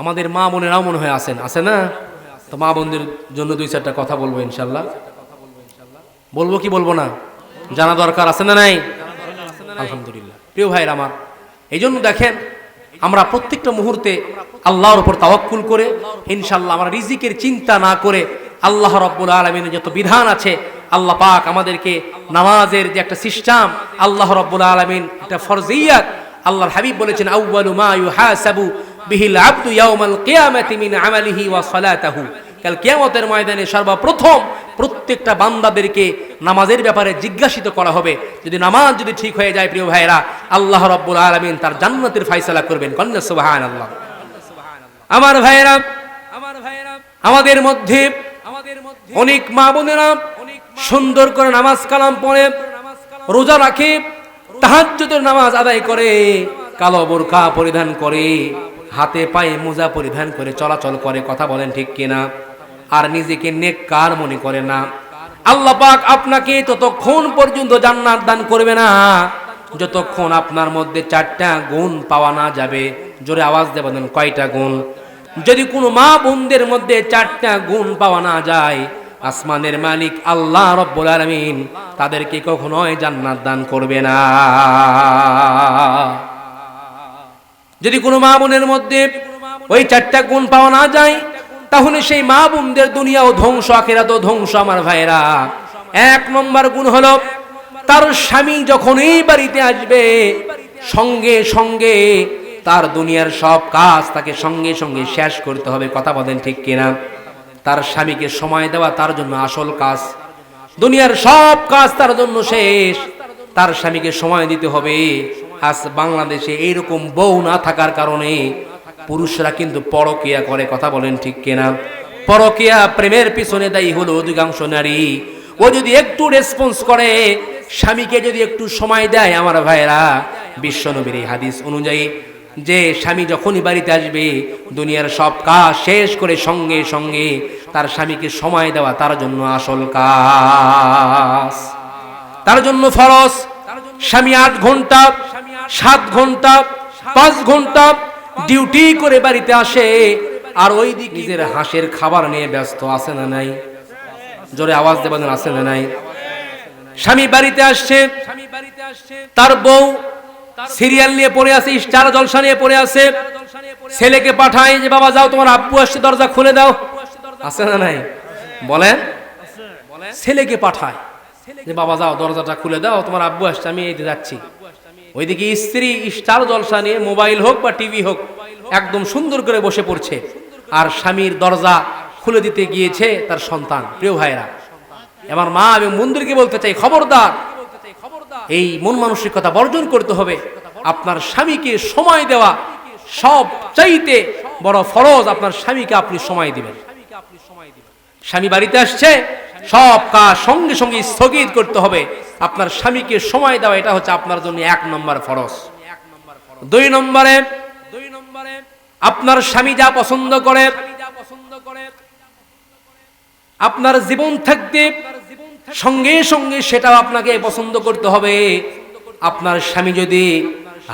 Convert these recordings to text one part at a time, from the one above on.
আমাদের মা বোনেরাও মনে হয় আসেন আছে না? তো মা বোনদের জন্য দুই চারটা কথা বলব ইনশাল্লাহ বলব কি বলব না? জানা দরকার আছে না নাই? আলহামদুলিল্লাহ। প্রিয় ভাইয়ের আমার এই জন্য দেখেন, আমরা প্রত্যেকটা মুহূর্তে আল্লাহর উপর তাওয়াক্কুল করে ইনশাল্লাহ আমরা রিজিকের চিন্তা না করে আল্লাহ রব্বুল আলমিনের যত বিধান আছে, আল্লাহ পাক আমাদেরকে নামাজের যে একটা সিস্টেম, আল্লাহ রব্বুল আলমিন একটা ফরজিয়াত, আল্লাহর হাবিব বলেছেন আউয়ালু মা ইউহাসাবু বিহিল আব্দু ইয়াউমাল কিয়ামাতি মিন আমালিহি ওয়া সালাতাহু। কাল কিয়ামতের ময়দানে সর্বপ্রথম প্রত্যেকটা বান্দাদেরকে নামাজের ব্যাপারে জিজ্ঞাসিত করা হবে। যদি নামাজ যদি ঠিক হয়ে যায়, প্রিয় ভাইরা আল্লাহ রব্বুল আলামিন তার জান্নাতের ফয়সালা করবেন। কন্যা সুবহানাল্লাহ। আমার ভাইয়েরা আমার ভাইয়েরা আমাদের মধ্যে আমাদের অনেক মা বোনেরা সুন্দর করে নামাজ কালাম পড়ে, রোজা রাখে, তাহাজ্জুদের নামাজ আদায় করে, কালো বোরকা পরিধান করে। হাতে পায়ে মোজা পরিধান করে চলাচল করে, কথা বলেন ঠিক কিনা? আর নিজেকে নেককার মনে করে না। আল্লাহ পাক আপনাকে ততক্ষণ পর্যন্ত জান্নাত দান করবে না। যতক্ষণ আপনার মধ্যে চারটা গুণ পাওয়া না যাবে, জোরে আওয়াজ দেবেন কয়টা গুণ? যদি কোনো মা বোনদের মধ্যে চারটা গুণ পাওয়া না যায়, আসমানের মালিক আল্লাহ রব্বুল আলামিন তাদেরকে কখনোই জান্নাত দান করবে না। যদি কোনো মা বোনের মধ্যে ওই চারটা গুণ পাওয়া না যায়, তাহলে সেই মা বোনদের দুনিয়াও ধ্বংস, আখেরাতও ধ্বংস, আমার ভাইরা এক নম্বর গুণ হলো, তার স্বামী যখন এই বাড়িতে আসবে, সঙ্গে সঙ্গে তার দুনিয়ার সব কাজ তাকে সঙ্গে সঙ্গে শেষ করতে হবে, কথা বলেন ঠিক কিনা? তার স্বামীকে সময় দেওয়া তার জন্য আসল কাজ। দুনিয়ার সব কাজ তার জন্য শেষ। তার স্বামীকে সময় দিতে হবে। আজ বাংলাদেশে এইরকম বউ না থাকার কারণে পুরুষরা কিন্তু পরকিয়া করে, কথা বলেন ঠিক কিনা? পরকিয়া প্রেমের পিছনে দায়ী হলো অধিকাংশ নারী। ও যদি একটু রেসপন্স করে, স্বামীকে যদি একটু সময় দেয়, আমার ভাইরা বিশ্বনবীর এই হাদিস অনুযায়ী যে স্বামী যখনই বাড়িতে আসবে, দুনিয়ার সব কাজ শেষ করে সঙ্গে সঙ্গে তার স্বামীকে সময় দেওয়া তার জন্য আসল কাজ। তার জন্য ফরজ। স্বামী আট ঘণ্টা সাত ঘণ্টা, পাঁচ ঘণ্টা ডিউটি করে বাড়িতে আসে। আর ওই দিক নিজের হাঁসের খাবার নিয়ে ব্যস্ত আছে না নাই? জোরে আওয়াজ দেবেন আছে না নাই? স্বামী বাড়িতে আসছে, তার বউ সিরিয়াল নিয়ে পড়ে আছে, স্টার জলসা নিয়ে পড়ে আছে। ছেলেকে পাঠায় যে, বাবা যাও, তোমার আব্বু আসছে, দরজা খুলে দাও। আছে না নাই? বলেন, ছেলেকে পাঠায় যে, বাবা যাও, দরজাটা খুলে দাও, তোমার আব্বু আসছে, আমি এই যাচ্ছি। ওইদিকে স্ত্রী স্টার জলসা নিয়ে মোবাইল হোক বা টিভি হোক, একদম সুন্দর করে বসে পড়ছে। আর স্বামীর দরজা খুলে দিতে গিয়েছে তার সন্তান। প্রিয় ভাইরা আমার মা এবং মন্দিরকে বলতে চাই, খবরদার। এই মন মানসিকতা বর্জন করতে হবে। আপনার স্বামীকে সময় দেওয়া সব চাইতে বড় ফরজ আপনার স্বামীকে আপনি সময় দিবেন। স্বামী বাড়িতে আসছে সব কাজ সঙ্গে সঙ্গে স্থগিত করতে হবে। আপনার স্বামীকে সময় দেওয়া, এটা হচ্ছে আপনার জন্য এক নম্বর ফরজ। দুই নম্বরে দুই নম্বরে আপনার স্বামী যা পছন্দ করে, আপনার জীবন থাকতে সঙ্গে সঙ্গে সেটাও আপনাকে পছন্দ করতে হবে। আপনার স্বামী যদি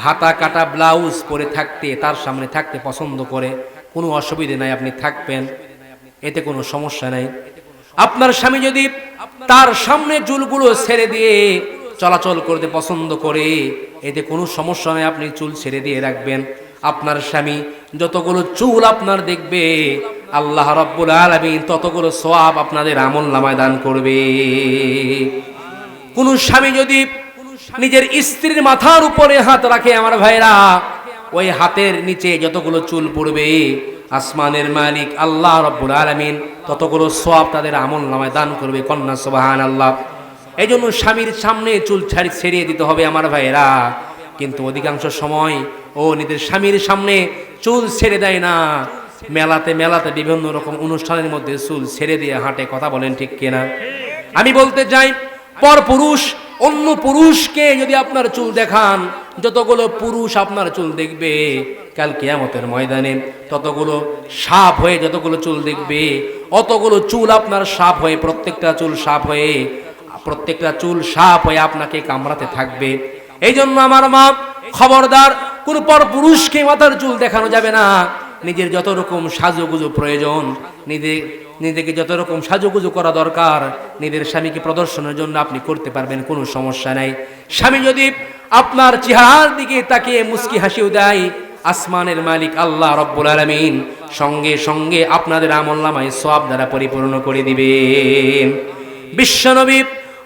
হাতা কাটা ব্লাউজ পরে থাকতে, তার সামনে থাকতে পছন্দ করে, কোনো অসুবিধে নাই, আপনি থাকবেন, এতে কোনো সমস্যা নাই। আপনার স্বামী যদি তার সামনে চুলগুলো ছেড়ে দিয়ে চলাচল করতে পছন্দ করে, এতে কোনো সমস্যা নেই, আপনি চুল ছেড়ে দিয়ে রাখবেন। আপনার স্বামী যতগুলো চুল আপনার দেখবে, আল্লাহ রব্বুল আলমিন ততগুলো সোয়াব আপনাদের আমল নামায় দান করবে। কোন স্বামী যদি নিজের স্ত্রীর মাথার উপরে হাত রাখে, আমার ভাইরা, ওই হাতের নিচে যতগুলো চুল পড়বে আসমানের মালিক আল্লাহ রব্বুল আলমিন ততগুলো সোয়াব তাদের আমল নামায় দান করবে, কন্যা সোবাহান আল্লাহ এই জন্য স্বামীর সামনে চুল ছাড়ি ছেড়িয়ে দিতে হবে আমার ভাইয়েরা। কিন্তু অধিকাংশ সময় ও নিজের স্বামীর সামনে চুল ছেড়ে দেয় না। মেলাতে মেলাতে বিভিন্ন রকম অনুষ্ঠানের মধ্যে চুল ছেড়ে দিয়ে হাঁটে, কথা বলেন ঠিক কিনা? আমি বলতে চাই, পর পুরুষ, অন্য পুরুষকে যদি আপনার চুল দেখান, যতগুলো পুরুষ আপনার চুল দেখবে কাল কেয়ামতের ময়দানে ততগুলো সাপ হয়ে যতগুলো চুল দেখবে, অতগুলো চুল আপনার সাপ হয়ে, প্রত্যেকটা চুল সাপ হয়ে, প্রত্যেকটা চুল সাপ হয়ে আপনাকে কামড়াতে থাকবে। এই জন্য আমার মা, খবরদার কোন পর পুরুষকে মাথার চুল দেখানো যাবে না। নিজের যত রকম সাজুগুজু প্রয়োজন, নিজে, নিজেকে যত রকম সাজুগুজু করা দরকার, নিজের স্বামীকে প্রদর্শনের জন্য আপনি করতে পারবেন, কোনো সমস্যা নাই। স্বামী যদি আপনার চেহারার দিকে তাকিয়ে মুস্কি হাসিও দেয় আসমানের মালিক আল্লাহ রব্বুল আলমিন সঙ্গে সঙ্গে আপনাদের আমল নামায় সব দ্বারা পরিপূর্ণ করে দিবেন। বিশ্বনবী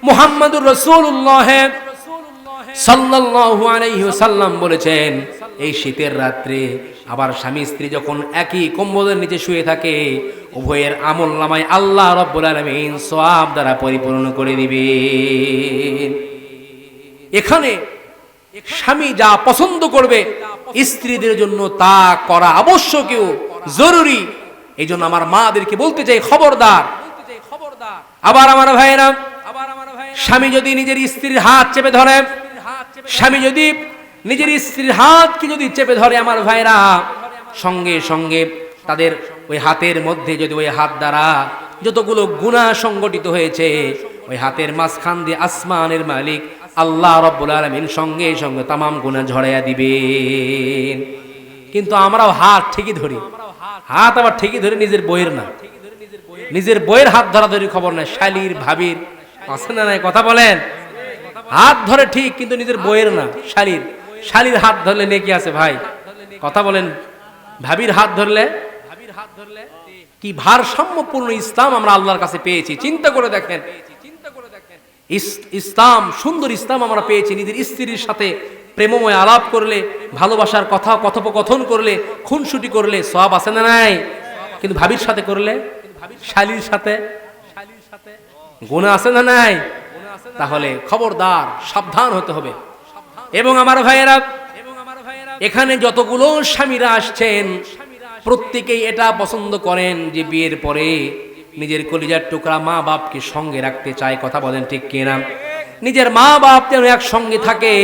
মুহাম্মদুর রসুল্লাহ সাল্লাল্লাহু আলাইহি ওয়াসাল্লাম বলেছেন, এই শীতের রাত্রে আবার স্বামী স্ত্রী যখন একই কম্বলের নিচে শুয়ে থাকে, উভয়ের আমল নামায় আল্লাহ রব্বুল আলামিন সওয়াব দ্বারা পরিপূর্ণ করে দিবেন। এখানে স্বামী যা পছন্দ করবে স্ত্রীদের জন্য তা করা আবশ্যকীয় জরুরি। এই জন্য আমার মাদেরকে বলতে চাই, খবরদার। আবার আমার ভাইয়েরা, স্বামী যদি নিজের স্ত্রীর হাত চেপে ধরে, স্বামী যদি নিজের স্ত্রীর হাতকে যদি চেপে ধরে আমার ভাইরা সঙ্গে সঙ্গে তাদের ওই হাতের মধ্যে যদি ওই হাত দ্বারা যতগুলো গুণা সংগঠিত হয়েছে, ওই হাতের মাঝখান দিয়ে আসমানের মালিক আল্লাহ রব্বুল আলমিন সঙ্গে সঙ্গে তামাম গুণা ঝরাইয়া দিবেন। কিন্তু আমরাও হাত ঠিকই ধরি। হাত আবার ঠিকই ধরে নিজের বইয়ের না। নিজের বইয়ের হাত ধরাধরি খবর নাই, শালির, ভাবির। আছে না নাই? কথা বলেন। হাত ধরে ঠিক, কিন্তু নিজের বইয়ের না, শালির। শালির হাত ধরলে নেকি আছে ভাই? কথা বলেন। ভাবির হাত ধরলে ভাবির হাত ধরলে? কি ভারসাম্যপূর্ণ ইসলাম আমরা আল্লাহর কাছে পেয়েছি। চিন্তা করে দেখেন। ইসলাম, সুন্দর ইসলাম আমরা পেয়েছি। নিজের স্ত্রীর সাথে প্রেমময় আলাপ করলে, ভালোবাসার কথা কথোপকথন করলে, খুনসুটি করলে সব আছে না নাই? কিন্তু ভাবির সাথে করলে, শালির সাথে গুণা আছে না নাই? তাহলে খবরদার, সাবধান হতে হবে। এবং আমার ভাইয়েরা, এখানে যতগুলো স্বামীরা আসছেন, প্রত্যেকেই এটা পছন্দ করেন যে বিয়ের পরে নিজের কলিজার টুকরা মা বাপকে সঙ্গে রাখতে চায়, কথা বলেন ঠিক কিনা? নিজের মা বাপ যেন একসঙ্গে থাকে,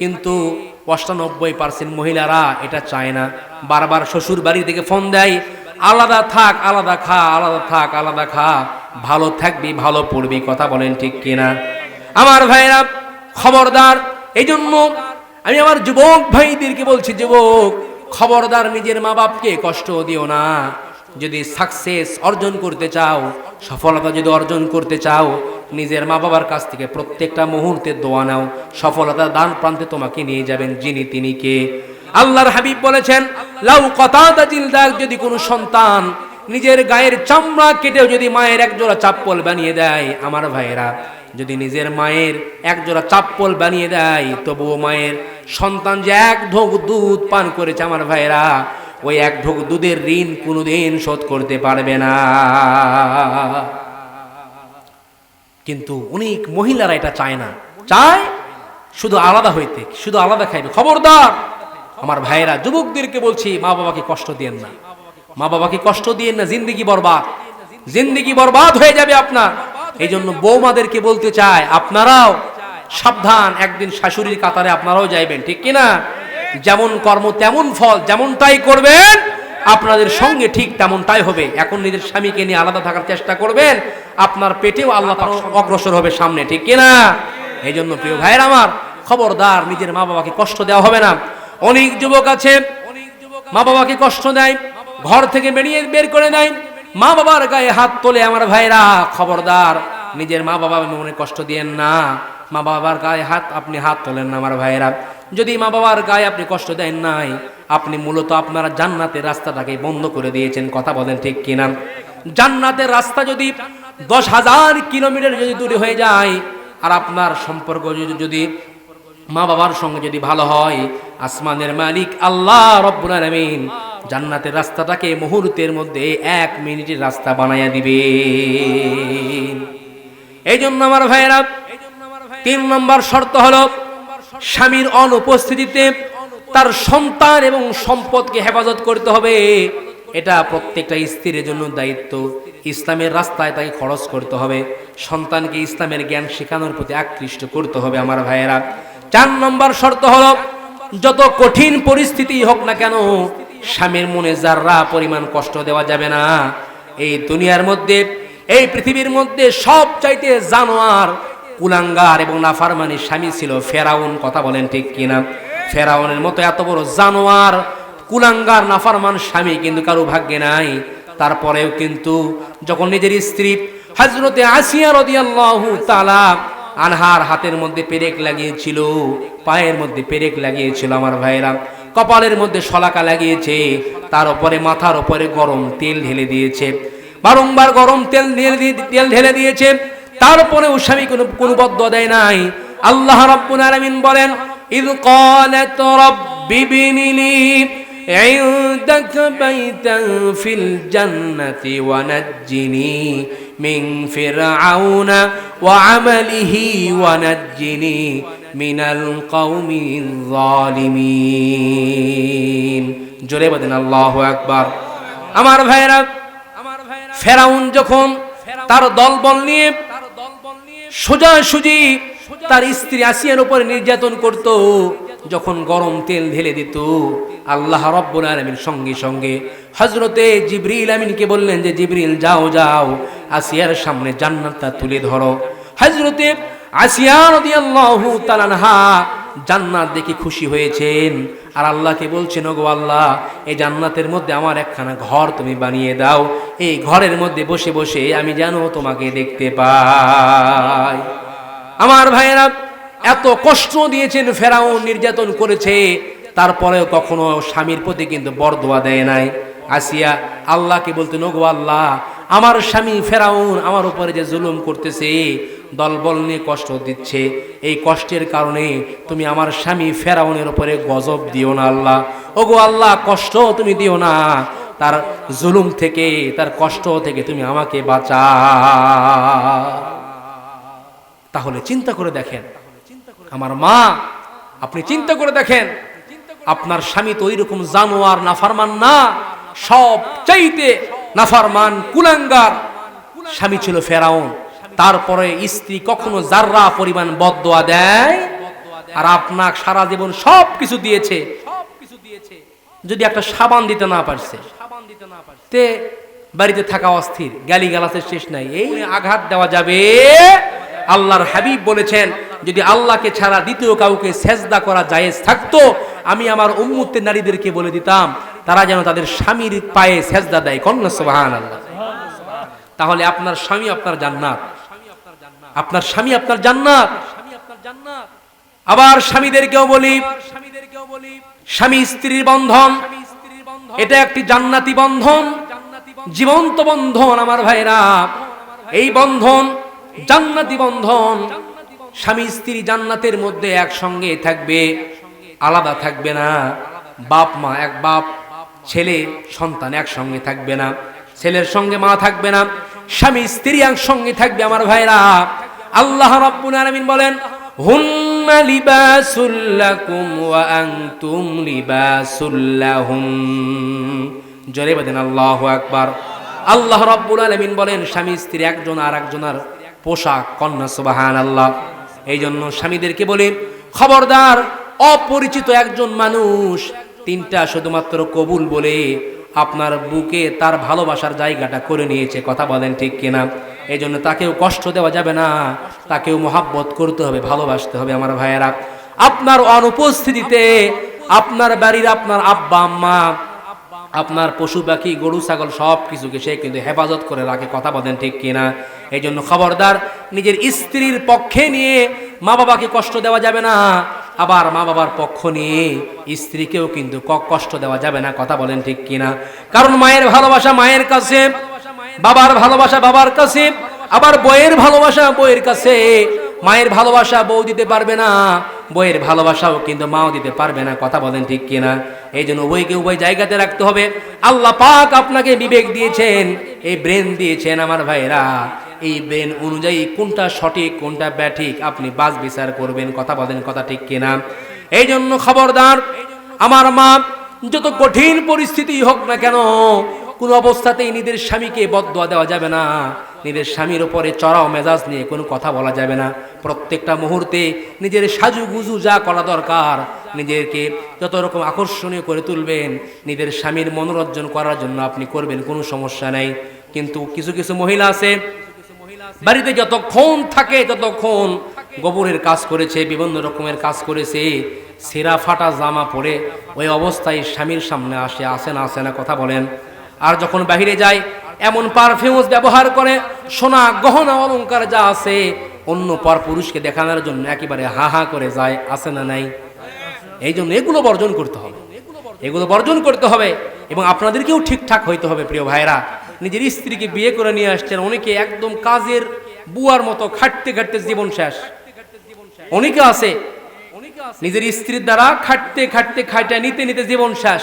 কিন্তু অষ্টানব্বই পার্সেন্ট মহিলারা এটা চায় না। বারবার শ্বশুর বাড়ি থেকে ফোন দেয়, আলাদা থাক, আলাদা খা, আলাদা থাক, আলাদা খা, ভালো থাকবি, ভালো পড়বি কথা বলেন ঠিক কিনা? আমার ভাইরা, খবরদার এই জন্য আমি আমার যুবক ভাইদেরকে বলছি, যুবক, খবরদার নিজের মা বাপকে কষ্ট দিও না। যদি সাকসেস অর্জন করতে চাও, সফলতা যদি অর্জন করতে চাও, নিজের মা বাবার কাছ থেকে প্রত্যেকটা মুহূর্তে দোয়া নাও। সফলতা দান প্রান্তে তোমাকে নিয়ে যাবেন যিনি তিনি কে। আল্লাহর হাবিব বলেছেন, লাউ কতাদা জিলদার যদি কোনো সন্তান নিজের গায়ের চামড়া কেটেও যদি মায়ের একজোড়া চাপ্পল বানিয়ে দেয়, আমার ভাইয়েরা, যদি নিজের মায়ের একজোড়া চাপ্পল বানিয়ে দেয়, তবুও মায়ের সন্তান যে এক ঢোক দুধ পান করেছে, আমার ভাইয়েরা ওই এক ঢোক দুধের ঋণ কোনোদিন শোধ করতে পারবে না। কিন্তু অনেক মহিলারা এটা চায় না। চায় শুধু আলাদা হইতে, শুধু আলাদা খাইবে। খবরদার! আমার ভাইয়েরা, যুবকদেরকে বলছি, মা বাবাকে কষ্ট দিয়েন না। মা বাবাকে কষ্ট দিয়েন না, জিন্দিগি বরবাদ। জিন্দিগি বরবাদ হয়ে যাবে আপনার। এই জন্য বৌমাদেরকে বলতে চায়, আপনারাও সাবধান, একদিন শাশুড়ির কাতারে আপনারাও যাইবেন, ঠিক কিনা? যেমন কর্ম তেমন ফল, যেমনটাই করবেন, আপনাদের সঙ্গে ঠিক তেমনটাই হবে। এখন নিজের স্বামীকে নিয়ে আলাদা থাকার চেষ্টা করবেন, আপনার পেটেও আল্লাহ অগ্রসর হবে সামনে, ঠিক কিনা এই জন্য প্রিয় ভাইয়ের আমার, খবরদার, নিজের মা বাবাকে কষ্ট দেওয়া হবে না। অনেক যুবক আছে, মা বাবাকে কষ্ট দেয়, ঘর থেকে বেরিয়ে বের করে দেয়, মা বাবার গায়ে হাত তোলে আমার ভাইরা খবরদার, নিজের মা বাবা মনে কষ্ট দিয়েন না। মা বাবার গায়ে হাত, আপনি হাত তোলেন না আমার ভাইরা যদি মা বাবার গায়ে আপনি কষ্ট দেন নাই, আপনি মূলত আপনারা জান্নাতের রাস্তাটাকে বন্ধ করে দিয়েছেন, কথা বলেন ঠিক কিনা? জান্নাতের রাস্তা যদি দশ হাজার কিলোমিটার যদি দূরে হয়ে যায়, আর আপনার সম্পর্ক যদি- মা বাবার সঙ্গে যদি ভালো হয়, আসমানের মালিক আল্লাহ রব্বুল আলামিন জান্নাতের রাস্তাটাকে মুহূর্তের মধ্যে এক মিনিটের রাস্তা বানাইয়া দিবে এই জন্য আমার ভাইয়েরা, তিন নম্বর শর্ত হলো স্বামীর অনুপস্থিতিতে তার সন্তান এবং সম্পদকে হেফাজত করতে হবে। এটা প্রত্যেকটা স্ত্রীর জন্য দায়িত্ব। ইসলামের রাস্তায় তাকে খরচ করতে হবে। সন্তানকে ইসলামের জ্ঞান শেখানোর প্রতি আকৃষ্ট করতে হবে আমার ভাইয়েরা। চার নম্বর শর্ত হলো, যত কঠিন পরিস্থিতি হোক না কেন, স্বামীর মনে যাররা পরিমাণ কষ্ট দেওয়া যাবে না। এই দুনিয়ার মধ্যে, এই পৃথিবীর মধ্যে সব চাইতে জানোয়ার কুলাঙ্গার এবং নাফারমানি স্বামী ছিল ফেরাউন, কথা বলেন ঠিক কিনা? ফেরাউনের মতো এত বড় জানোয়ার কুলাঙ্গার নাফারমান স্বামী কিন্তু কারও ভাগ্যে নাই। তারপরেও কিন্তু যখন নিজের স্ত্রী হজরতে আসিয়া রদিয়াল্লাহু তালা আনহার হাতের মধ্যে পেরেক লাগিয়েছিল, পায়ের মধ্যে পেরেক লাগিয়েছিল আমার ভাইরা কপালের মধ্যে শলাকা লাগিয়েছে, তার উপরে মাথার উপরে গরম তেল ঢেলে দিয়েছে, বারংবার গরম তেল তেল ঢেলে দিয়েছে তারপরেও স্বামী কোনো কোনো বদ্ধ দেয় নাই আল্লাহ রাব্বুল আলামিন বলেন ইদ ক্বালাত রাব্বি বিনিলি عندك بيتا في الجنة ونجني من فرعون وعمله ونجني من القوم الظالمين জোরে বলেন আল্লাহু আকবার আমার ভাইরা ফেরাউন যখন তার দলবল নিয়ে সোজা সুজি তার স্ত্রী আসিয়ার উপর নির্যাতন করত, যখন গরম তেল ঢেলে দিত। আল্লাহ রব্বুল আলমীর সঙ্গে সঙ্গে হজরতে জিবরিল আমিনকে বললেন যে, জিবরিল, যাও যাও, আসিয়ার সামনে জান্নাতটা তুলে ধরো। হজরতে আসিয়া রাদিয়াল্লাহু তাআলা আনহা জান্নাত দেখে খুশি হয়েছেন। আর আল্লাহকে বলছেন, ওগো আল্লাহ, এই জান্নাতের মধ্যে আমার একখানা ঘর তুমি বানিয়ে দাও। এই ঘরের মধ্যে বসে বসে আমি যেন তোমাকে দেখতে পাই। আমার ভাইয়েরা, এত কষ্ট দিয়েছেন ফেরাউন নির্যাতন করেছে, তারপরেও কখনো স্বামীর প্রতি কিন্তু বরদোয়া দেয় নাই। আসিয়া আল্লাহকে বলতেন, ওগো আল্লাহ, আমার স্বামী ফেরাউন আমার উপরে যে জুলুম করতেছে দলবল নিয়ে কষ্ট দিচ্ছে। এই কষ্টের কারণে তুমি আমার স্বামী ফেরাউনের উপরে গজব দিও না আল্লাহ। ওগো আল্লাহ, কষ্ট তুমি দিও না। তার জুলুম থেকে, তার কষ্ট থেকে তুমি আমাকে বাঁচা তাহলে চিন্তা করে দেখেন, আমার মা, আপনি চিন্তা করে দেখেন, আপনার স্বামী তো ওই রকম জানোয়ার, নাফারমান না। সব চাইতে নাফারমান, কুলাঙ্গার স্বামী ছিল ফেরাউন। তারপরে স্ত্রী কখনো জাররা পরিমাণ বদোয়া দেয়, আর আপনার সারা জীবন সব কিছু দিয়েছে, যদি একটা সাবান দিতে না পারছে, তে বাড়িতে থাকা অস্থির গালি গালাসের শেষ নাই। এই আঘাত দেওয়া যাবে। আল্লাহর হাবিব বলেছেন, যদি আল্লাহকে ছাড়া দ্বিতীয় কাউকে সেজদা করা জায়েজ থাকতো, আমি আমার উম্মুতের নারীদেরকে বলে দিতাম, তারা যেন তাদের স্বামীর পায়ে সেজদা দেয়। কন্যা সুবহান আল্লাহ তাহলে আপনার স্বামী আপনার জান্নাত। আপনার স্বামী আপনার জান্নাত। আবার স্বামীদেরকেও বলি, স্বামী স্ত্রীর বন্ধন। এটা একটি জান্নাতি বন্ধন, জীবন্ত বন্ধন আমার ভাইরা এই বন্ধন জান্নাতি বন্ধন। স্বামী স্ত্রী জান্নাতের মধ্যে একসঙ্গে থাকবে, আলাদা থাকবে না। বাপ, মা এক বাপ, ছেলে, সন্তান একসঙ্গে থাকবে না। ছেলের সঙ্গে মা থাকবে না। স্বামী স্ত্রী সঙ্গে থাকবে আমার ভাইরা আল্লাহ রাব্বুল আলামিন বলেন, হুন্না লিবাসুল লাকুম ওয়া আনতুম লিবাসুল লাহুম। জোরে বলেন, আল্লাহু আকবার। আল্লাহ রাব্বুল আলামিন বলেন, স্বামী, স্ত্রী একজন আর একজনের পোশাক, কন্যা, সুবহানাল্লাহ। এই জন্য স্বামীদেরকে বলে, খবরদার, অপরিচিত একজন মানুষ তিনটা শুধুমাত্র কবুল বলে আপনার বুকে তার ভালোবাসার জায়গাটা করে নিয়েছে, কথা বলেন ঠিক কিনা? এই জন্য তাকেও কষ্ট দেওয়া যাবে না, তাকেও মোহাব্বত করতে হবে, ভালোবাসতে হবে আমার ভাইয়েরা। আপনার অনুপস্থিতিতে আপনার বাড়ির আপনার আব্বা, আম্মা, আপনার পশু পাখি, গরু, ছাগল সব কিছুকে সে কিন্তু হেফাজত করে রাখে, কথা বলেন ঠিক কিনা? এই জন্য খবরদার, নিজের স্ত্রীর পক্ষে নিয়ে মা বাবাকে কষ্ট দেওয়া যাবে না আবার মা বাবার পক্ষ নিয়ে স্ত্রীকেও কিন্তু কষ্ট দেওয়া যাবে না, কথা বলেন ঠিক কিনা। কারণ মায়ের ভালোবাসা মায়ের কাছে, বাবার ভালোবাসা বাবার কাছে, আবার বইয়ের ভালোবাসা বইয়ের কাছে। মায়ের ভালোবাসা বউ দিতে পারবে না বইয়ের ভালোবাসাও কিন্তু মাও দিতে পারবে না, কথা বলেন ঠিক কিনা। এই জন্য উভয়কে উভয় জায়গাতে রাখতে হবে। আল্লাহ পাক আপনাকে বিবেক দিয়েছেন, এই ব্রেন দিয়েছেন আমার ভাইরা এই ব্রেন অনুযায়ী কোনটা সঠিক, কোনটা ব্যাঠিক আপনি বাস বিচার করবেন, কথা বলেন, কথা ঠিক কিনা। এই জন্য খবরদার, আমার মা যত কঠিন পরিস্থিতি হোক না কেন, কোন অবস্থাতেই নিজের স্বামীকে বদয়া দেওয়া যাবে না। নিজের স্বামীর উপরে চড়াও মেজাজ নিয়ে কোনো কথা বলা যাবে না। প্রত্যেকটা মুহূর্তে নিজের সাজুগুজু যা করা দরকার, নিজেকে যত রকম আকর্ষণীয় করে তুলবেন, নিজের স্বামীর মনোরঞ্জন করার জন্য আপনি করবেন, কোনো সমস্যা নাই। কিন্তু কিছু কিছু মহিলা আছে বাড়িতে যতক্ষণ থাকে, ততক্ষণ গোবরের কাজ করেছে, বিভিন্ন রকমের কাজ করেছে, সেরা ফাটা জামা পরে ওই অবস্থায় স্বামীর সামনে আসে আসে না আসে না, কথা বলেন। আর যখন বাহিরে যায়, এমন পারফিউমস ব্যবহার করে, সোনা, গহনা, অলংকার যা আছে, অন্য পর পুরুষকে দেখানোর জন্য একেবারে হা হা করে যায় আসে না নাই? এই জন্য এগুলো বর্জন করতে হবে। এগুলো বর্জন করতে হবে এবং আপনাদেরকেও ঠিকঠাক হইতে হবে, প্রিয় ভাইরা নিজের স্ত্রীকে বিয়ে করে নিয়ে আসছেন, অনেকে একদম কাজের বুয়ার মতো খাটতে খাটতে জীবন শেষ। অনেকে আছে, নিজের স্ত্রীর দ্বারা খাটতে খাটতে খাইটা নিতে নিতে জীবন শেষ।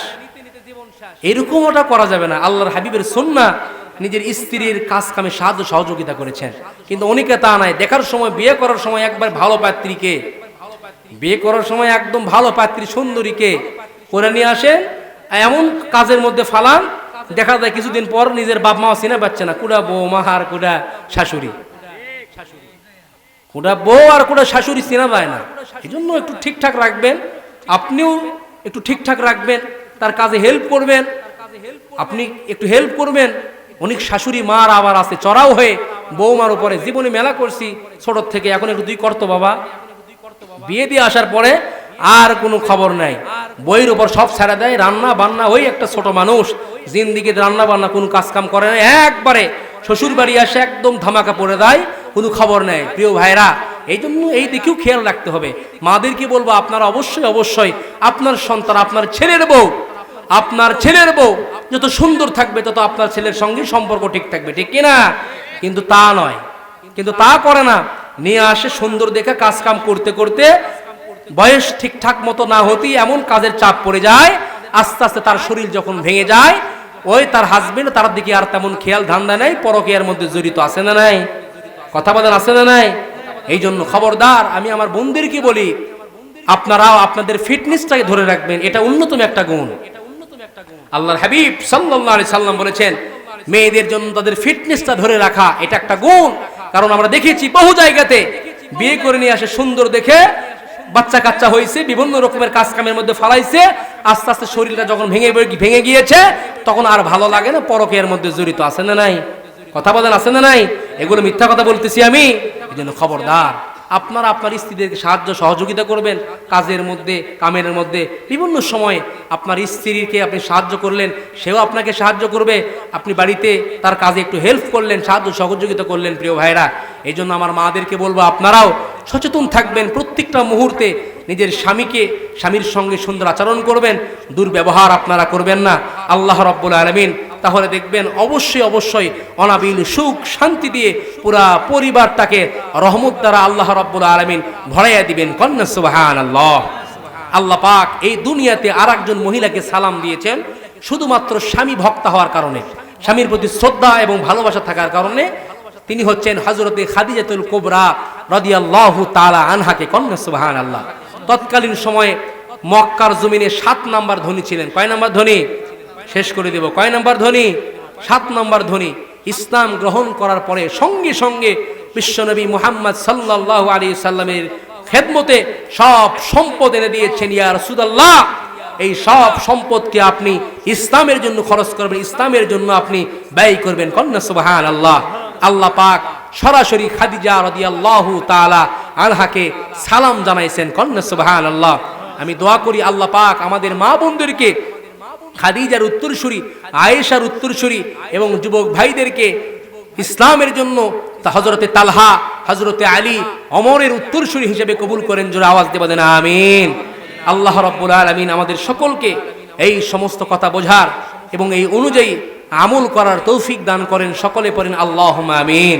এরকম ওটা করা যাবে না। আল্লাহর হাবিবের সন্না নিজের স্ত্রীর কাজ কামে সাহায্য সহযোগিতা করেছেন। কিন্তু অনেকে তা নাই। দেখার সময়, বিয়ে করার সময় একবার ভালো পাত্রীকে, বিয়ে করার সময় একদম ভালো পাত্রী সুন্দরীকে করে নিয়ে আসেন। এমন কাজের মধ্যে ফালান দেখা যায় কিছুদিন পর নিজের বাপ মা চিনে পাচ্ছে না, কুড়া বউ মাহার কুড়া শাশুড়ি। কোটা বউ আর কোটা শাশুড়ি চেনা যায় না। এই জন্য একটু ঠিকঠাক রাখবেন, আপনিও একটু ঠিকঠাক রাখবেন, তার কাজে হেল্প করবেন, আপনি একটু হেল্প করবেন। অনেক শাশুড়ি মার আবার আছে, চড়াও হয়ে বৌমার উপরে। জীবনে মেলা করছি, ছোট থেকে, এখন একটু দুই করতো বাবা। বিয়ে দিয়ে আসার পরে আর কোনো খবর নাই। বইয়ের উপর সব ছেড়ে দেয়, রান্না বান্না ওই একটা ছোট মানুষ জিন্দিগিতে রান্না বান্না কোনো কাজ কাম করে না, একবারে শ্বশুর বাড়ি আসে একদম ধামাকা পড়ে দেয়, কোনো খবর নেয় প্রিয় ভাইরা, এই জন্য এই দিকেও খেয়াল রাখতে হবে। মাদেরকে বলব, আপনারা অবশ্যই অবশ্যই আপনার সন্তান, আপনার ছেলের বউ, আপনার ছেলের বউ, যত সুন্দর থাকবে তত আপনার ছেলের সঙ্গে সম্পর্ক ঠিক থাকবে, ঠিক কিনা কিন্তু তা নয়। কিন্তু তা করে না। নিয়ে আসে সুন্দর দেখে কাজ কাম করতে করতে বয়স ঠিকঠাক মতো না হতেই এমন কাজের চাপ পড়ে যায়, আস্তে আস্তে তার শরীর যখন ভেঙে যায়, ওই তার হাজবেন্ড তার দিকে আর তেমন খেয়াল ধান্দা নেই পরকীয়ার মধ্যে জড়িত আছে না নাই? কথা বলেন আছে না নাই? এই জন্য খবরদার, আমি আমার বন্ধুদেরকে বলি, আপনারাও আপনাদের ফিটনেসটাকে ধরে রাখবেন, এটা অন্যতম একটা গুণ। আল্লাহর হাবিব আলাইহি সাল্লাম বলেছেন, মেয়েদের জন্য তাদের ফিটনেসটা ধরে রাখা, এটা একটা গুণ। কারণ আমরা দেখেছি বহু জায়গাতে, বিয়ে করে নিয়ে আসে সুন্দর দেখে বাচ্চা কাচ্চা হয়েছে বিভিন্ন রকমের কাজ কামের মধ্যে ফালাইছে, আস্তে আস্তে শরীরটা যখন ভেঙে ভেঙে গিয়েছে, তখন আর ভালো লাগে না পরকের মধ্যে জড়িত আছে না নাই? কথা বলেন, আছে না নাই? এগুলো মিথ্যা কথা বলতেছি আমি। এই জন্য খবরদার। আপনারা আপনার স্ত্রীদেরকে সাহায্য, সহযোগিতা করবেন, কাজের মধ্যে, কামের মধ্যে। বিভিন্ন সময়ে আপনার স্ত্রীকে আপনি সাহায্য করলেন, সেও আপনাকে সাহায্য করবে। আপনি বাড়িতে তার কাজে একটু হেল্প করলেন, সাহায্য, সহযোগিতা করলেন, প্রিয় ভাইরা। এই জন্য আমার মাদেরকে বলব, আপনারাও সচেতন থাকবেন প্রত্যেকটা মুহূর্তে নিজের স্বামীকে, স্বামীর সঙ্গে সুন্দর আচরণ করবেন, দুর্ব্যবহার আপনারা করবেন না। আল্লাহ রব্বুল আলমিন তাহলে দেখবেন অবশ্যই অবশ্যই অনাবিল সুখ, শান্তি দিয়ে পুরা পরিবারটাকে রহমত দ্বারা আল্লাহ রব্বুল আলমিন ভরাইয়া দিবেন। কন্যা সুবাহান আল্লাহ আল্লাহ পাক এই দুনিয়াতে আর একজন মহিলাকে সালাম দিয়েছেন, শুধুমাত্র স্বামী ভক্তা হওয়ার কারণে, স্বামীর প্রতি শ্রদ্ধা এবং ভালোবাসা থাকার কারণে। তিনি হচ্ছেন হজরতে খাদিজাতুল কোবরা রদিয়াল্লাহু তালা আনহাকে কন্যা আল্লাহ তৎকালীন সময়ে মক্কার জমিনে সাত নাম্বার ধনী ছিলেন। কয় নাম্বার ধনী? শেষ করে দেব। কয় নাম্বার ধনী? সাত নাম্বার ধনী। ইসলাম গ্রহণ করার পরে সঙ্গে সঙ্গে বিশ্বনবী মুহাম্মদ সাল্লাল্লাহু আলী সাল্লামের খেদমতে সব সম্পদ এনে দিয়েছেন, ইয়া রাসূলুল্লাহ। এই সব সম্পদকে আপনি ইসলামের জন্য খরচ করবেন, ইসলামের জন্য আপনি ব্যয় করবেন। কন্যা সুবাহান আল্লাহ আল্লাহ পাক সরাসরি খাদিজা রাদিয়াল্লাহু তালা আনহাকে সালাম জানাইছেন। কন্যা সুবাহান আল্লাহ আমি দোয়া করি আল্লাহ পাক আমাদের মা বোনদেরকে, খাদিজার উত্তরসূরি, আয়েশার উত্তরসূরি এবং যুবক ভাইদেরকে ইসলামের জন্য হজরতে তালহা হজরতে আলী অমরের উত্তরসূরি হিসেবে কবুল করেন। জোরে আওয়াজ দেব দেন আমিন। আল্লাহ রব্বুল আলমিন আমাদের সকলকে এই সমস্ত কথা বোঝার এবং এই অনুযায়ী আমল করার তৌফিক দান করেন। সকলে পড়েন আল্লাহ আমিন।